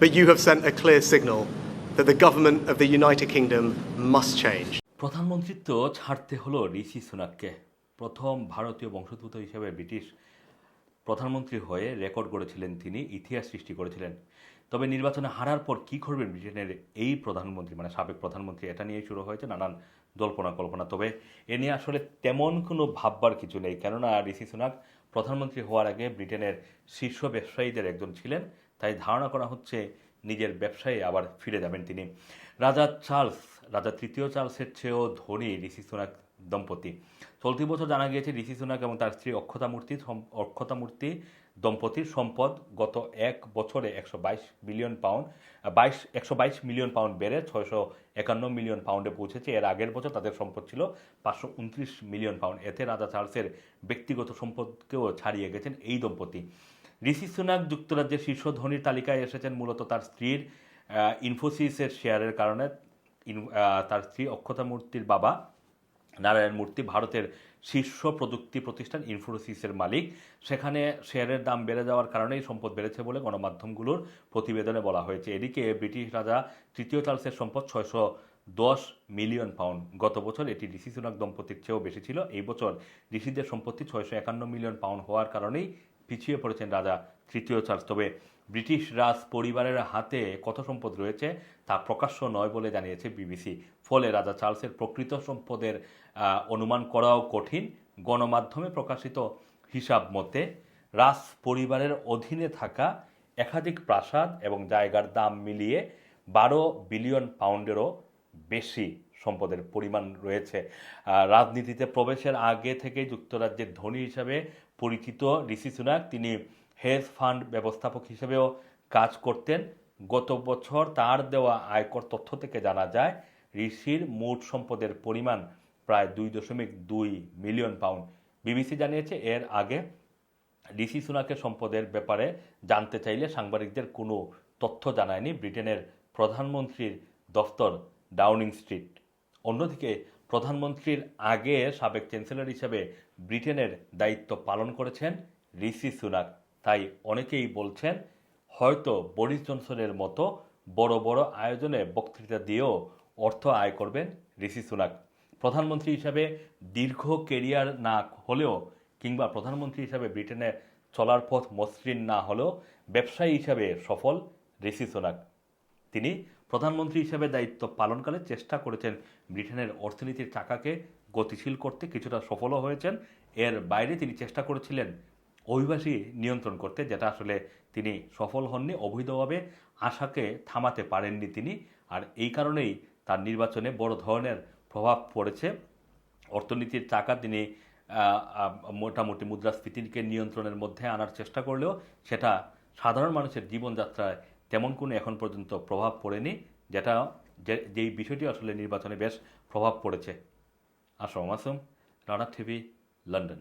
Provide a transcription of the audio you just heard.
but you have sent a clear signal that the government of the United Kingdom must change. প্রধানমন্ত্রিত্ব ছাড়তে হলো ঋষি সুনাককে। প্রথম ভারতীয় বংশোদ্ভূত হিসেবে ব্রিটিশ প্রধানমন্ত্রী হয়ে রেকর্ড গড়েছিলেন তিনি, ইতিহাস সৃষ্টি করেছিলেন। তবে নির্বাচনে হারার পর কী করবেন ব্রিটেনের এই প্রধানমন্ত্রী মানে সাবেক প্রধানমন্ত্রী, এটা নিয়ে শুরু হয়েছে নানান জল্পনা কল্পনা তবে এ নিয়ে আসলে তেমন কোনো ভাববার কিছু নেই, কেননা ঋষি সুনাক প্রধানমন্ত্রী হওয়ার আগে ব্রিটেনের শীর্ষ ব্যবসায়ীদের একজন ছিলেন তাই ধারণা করা হচ্ছে নিজের ব্যবসায় আবার ফিরে যাবেন তিনি। রাজা চার্লস, রাজা তৃতীয় চার্লসের চেয়েও ধনী ঋষি সুনাক দম্পতি। চলতি বছর জানা গিয়েছে, ঋষি সুনাক এবং তার স্ত্রী অক্ষতা মূর্তি অক্ষতা মূর্তি দম্পতির সম্পদ গত এক বছরে একশো বাইশ বিলিয়ন পাউন্ড বাইশ একশো বাইশ মিলিয়ন পাউন্ড বেড়ে ছয়শো একান্ন মিলিয়ন পাউন্ডে পৌঁছেছে। এর আগের বছর তাদের সম্পদ ছিল পাঁচশো উনত্রিশ মিলিয়ন পাউন্ড। এতে রাজা চার্লসের ব্যক্তিগত সম্পদকেও ছাড়িয়ে গেছেন এই দম্পতি। ঋষি সুনাক যুক্তরাজ্যের শীর্ষ ধনীর তালিকায় এসেছেন মূলত তার স্ত্রীর ইনফোসিসের শেয়ারের কারণে। তার স্ত্রী অক্ষতা মূর্তির বাবা, নারায়ণ মূর্তি, ভারতের শীর্ষ প্রযুক্তি প্রতিষ্ঠান ইনফোসিসের মালিক। সেখানে শেয়ারের দাম বেড়ে যাওয়ার কারণেই সম্পদ বেড়েছে বলে গণমাধ্যমগুলোর প্রতিবেদনে বলা হয়েছে। এদিকে ব্রিটিশ রাজা তৃতীয় চার্লসের সম্পদ ছয়শো দশ মিলিয়ন পাউন্ড। গত বছর এটি ঋষি সুনাক দম্পতির চেয়েও বেশি ছিল। এই বছর ঋষিদের সম্পত্তি ছয়শো একান্ন মিলিয়ন পাউন্ড হওয়ার কারণেই পিছিয়ে পড়েছেন রাজা তৃতীয় চার্লস। তবে ব্রিটিশ রাজ পরিবারের হাতে কত সম্পদ রয়েছে, তা প্রকাশ্য নয় বলে জানিয়েছে বিবিসি। ফলে রাজা চার্লসের প্রকৃত সম্পদের অনুমান করাও কঠিন। গণমাধ্যমে প্রকাশিত হিসাব মতে রাজ পরিবারের অধীনে থাকা একাধিক প্রাসাদ এবং জায়গার দাম মিলিয়ে বারো বিলিয়ন পাউন্ডেরও বেশি সম্পদের পরিমাণ রয়েছে। রাজনীতিতে প্রবেশের আগে থেকে যুক্তরাজ্যের ধনী হিসাবে পরিচিত ঋষি সুনাক তিনি হেজ ফান্ড ব্যবস্থাপক হিসেবেও কাজ করতেন। গত বছর তার দেওয়া আয়কর তথ্য থেকে জানা যায়, ঋষির মোট সম্পদের পরিমাণ প্রায় দুই দশমিক দুই মিলিয়ন পাউন্ড। বিবিসি জানিয়েছে, এর আগে ঋষি সুনাকের সম্পদের ব্যাপারে জানতে চাইলে সাংবাদিকদের কোনো তথ্য জানায়নি ব্রিটেনের প্রধানমন্ত্রীর দফতর ডাউনিং স্ট্রিট। অন্যদিকে প্রধানমন্ত্রীর আগে সাবেক চ্যান্সেলর হিসেবে ব্রিটেনের দায়িত্ব পালন করেছেন ঋষি সুনাক। তাই অনেকেই বলছেন, হয়তো বরিস জনসনের মতো বড় বড় আয়োজনে বক্তৃতা দিয়েও অর্থ আয় করবেন ঋষি সুনাক। প্রধানমন্ত্রী হিসাবে দীর্ঘ কেরিয়ার না হলেও কিংবা প্রধানমন্ত্রী হিসাবে ব্রিটেনে চলার পথ মসৃণ না হলেও ব্যবসায়ী হিসাবে সফল ঋষি সুনাক। তিনি প্রধানমন্ত্রী হিসেবে দায়িত্ব পালনকালে চেষ্টা করেছেন ব্রিটেনের অর্থনীতির চাকাকে গতিশীল করতে, কিছুটা সফলও হয়েছেন। এর বাইরে তিনি চেষ্টা করেছিলেন অভিবাসী নিয়ন্ত্রণ করতে, যেটা আসলে তিনি সফল হননি, অবৈধভাবে আশাকে থামাতে পারেননি তিনি। আর এই কারণেই তার নির্বাচনে বড় ধরনের প্রভাব পড়েছে। অর্থনীতির চাকা তিনি মোটামুটি মুদ্রাস্ফীতিকে নিয়ন্ত্রণের মধ্যে আনার চেষ্টা করলেও সেটা সাধারণ মানুষের জীবনযাত্রায় তেমন কোনো এখন পর্যন্ত প্রভাব পড়েনি, যেটা যেই বিষয়টি আসলে নির্বাচনে বেশ প্রভাব পড়েছে। Assam Assam Rana TV, London.